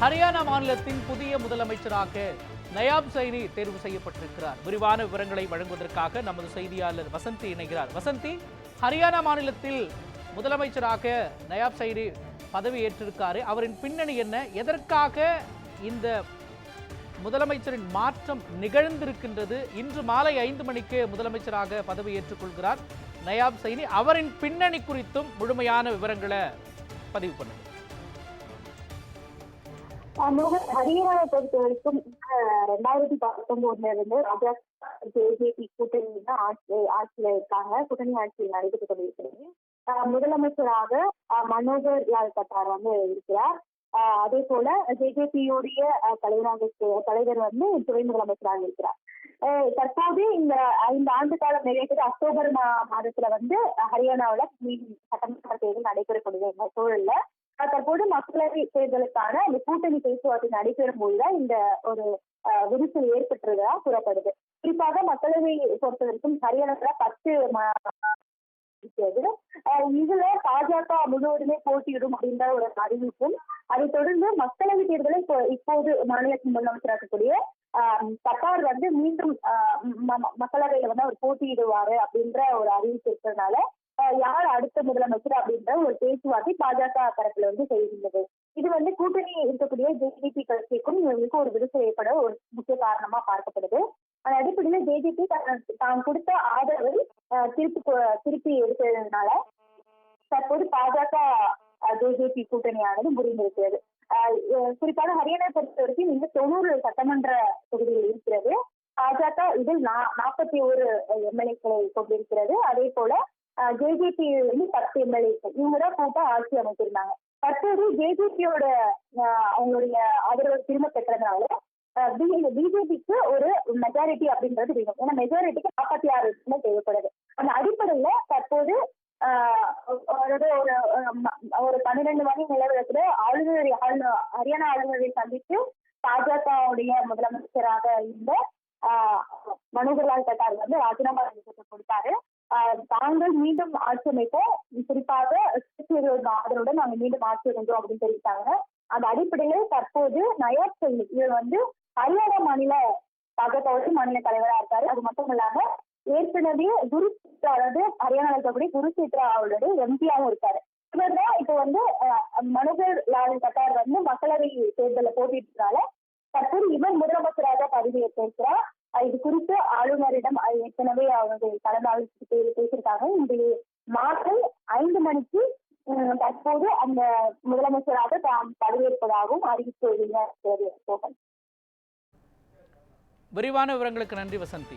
ஹரியானா மாநிலத்தின் புதிய முதலமைச்சராக நயாப் சைனி தேர்வு செய்யப்பட்டிருக்கிறார். விரிவான விவரங்களை வழங்குவதற்காக நமது செய்தியாளர் வசந்தி இணைகிறார். வசந்தி ஹரியானா மாநிலத்தில் முதலமைச்சராக நயாப் சைனி பதவி ஏற்றிருக்காரு அவரின் பின்னணி என்ன? எதற்காக இந்த முதலமைச்சரின் மாற்றம் நிகழ்ந்திருக்கின்றது? இன்று மாலை ஐந்து மணிக்கு முதலமைச்சராக பதவி ஏற்றுக்கொள்கிறார் நயாப் சைனி. அவரின் பின்னணி குறித்தும் முழுமையான விவரங்களை பதிவு பண்ணுங்கள். ஹரியானாவை பொறுத்த வரைக்கும் ரெண்டாயிரத்தி பத்தொன்பதுல இருந்து ராஜா ஜேஜேபி கூட்டணி தான் ஆட்சி ஆட்சியில இருக்காங்க. கூட்டணி ஆட்சியில் நடைபெற்று கொண்டிருக்கிறது. முதலமைச்சராக மனோகர் லால் கட்டார் வந்து இருக்கிறார். அதே போல ஜேஜேபியுடைய தலைவராக தலைவர் வந்து துணை முதலமைச்சராக இருக்கிறார். தற்போது இந்த ஐந்து ஆண்டு காலம் நிறைவேற்ற அக்டோபர் மா- மாதத்துல வந்து ஹரியானாவில் மீண்டும் சட்டமன்ற தேர்தல் நடைபெறக்கூடிய சூழல்ல தற்போது மக்களவை தேர்தலுக்கான இந்த கூட்டணி பேச்சுவார்த்தை நடைபெறும் போதுதான் இந்த ஒரு விரிசல் ஏற்பட்டுள்ளதா கூறப்படுது. குறிப்பாக மக்களவை பொறுத்த வரைக்கும் ஹரியானால பத்து இதுல பாஜக முழுவதுமே போட்டியிடும் அப்படின்ற ஒரு அறிவிப்பும் அதை தொடர்ந்து மக்களவை தேர்தலை இப்போ- இப்போது மாநிலத்தின் முதலமைச்சராக இருக்கக்கூடிய ஆஹ், வந்து மீண்டும் ஆஹ், ம- மக்களவையில வந்து அவர் போட்டியிடுவாரு அப்படின்ற ஒரு அறிவிப்பு இருக்கிறதுனால யார் அடுத்த முதலமைச்சர் அப்படின்ற ஒரு பேச்சுவார்த்தை பாஜக தரப்புல வந்து செய்கின்றது இது வந்து கூட்டணி இருக்கக்கூடிய ஜேடிபி கட்சிக்கும் இவங்களுக்கு ஒரு விருது ஏற்பட ஒரு முக்கிய காரணமா பார்க்கப்படுது. அந்த அடிப்படையில் ஜேடிபி தான் கொடுத்த ஆதரவை ஆஹ், திருப்பி திருப்பி எடுத்ததுனால தற்போது பாஜக ஜேஜேபி கூட்டணியானது முறிந்திருக்கிறது. ஆஹ் குறிப்பாக ஹரியானா பொறுத்த வரைக்கும் இந்த தொண்ணூறு சட்டமன்ற தொகுதியில் இருக்கிறது. பாஜக இதில் நாற்பத்தி ஒரு எம்எல்ஏக்களை கொண்டிருக்கிறது. அதே போல ஜேஜேபி வந்து பத்து எம்எல்ஏக்கள் இவங்க தான் கூட்டா ஆட்சி அமைச்சிருந்தாங்க. தற்போது ஜேஜேபியோட அவங்களுடைய ஆதரவை திரும்ப பெற்றதுனால பிஜேபிக்கு ஒரு மெஜாரிட்டி அப்படின்றது வேணும். ஏன்னா மெஜாரிட்டிக்கு நாற்பத்தி ஆறு இடத்துல தேவைப்படுது. அந்த அடிப்படையில தற்போது அதாவது ஒரு ம- ஒரு பன்னிரெண்டு மணி நிலவரத்துல ஆளுநர் ஆளுநர் ஹரியானா ஆளுநரை சந்தித்து பாஜகவுடைய முதலமைச்சராக இருந்த மனோகர்லால் கட்டார் வந்து ராஜினாமா கொடுத்தாரு. ஆஹ் தாங்கள் மீண்டும் ஆட்சி அமைப்போம் குறிப்பாக சிறுத்தைகளோட ஆதரவுடன் நாங்கள் மீண்டும் ஆட்சி அமைந்தோம் அப்படின்னு தெரிவித்தாங்க அந்த அடிப்படையில் தற்போது நயாப் சைனி இவர் வந்து ஹரியானா மாநில பாஜகவுடைய மாநில தலைவரா இருக்காரு. அது மட்டும் இல்லாம ஏற்கனவே குரு அதாவது ஹரியானா இருக்கக்கூடிய குருசேத்ரா அவருடைய எம்பியாவும் இருக்காரு. இவர் தான் இப்போ வந்து மனோகர் லால் கட்டார் வந்து மக்களவை தேர்தலில் போட்டியிட்டதால தற்போது இவர் முதலமைச்சராக பதவியேற்றிருக்கிறார் அஹ், இது குறித்து ஆளுநரிடம் ஏற்கனவே அவங்க கலந்து ஆலோசித்து பேசியிருக்காங்க. இந்த மாலை ஐந்து மணிக்கு தற்போது அந்த முதலமைச்சராக தாம் பதவியேற்பதாகவும் அறிவித்து வெளியாக விரிவான விவரங்களுக்கு நன்றி வசந்தி.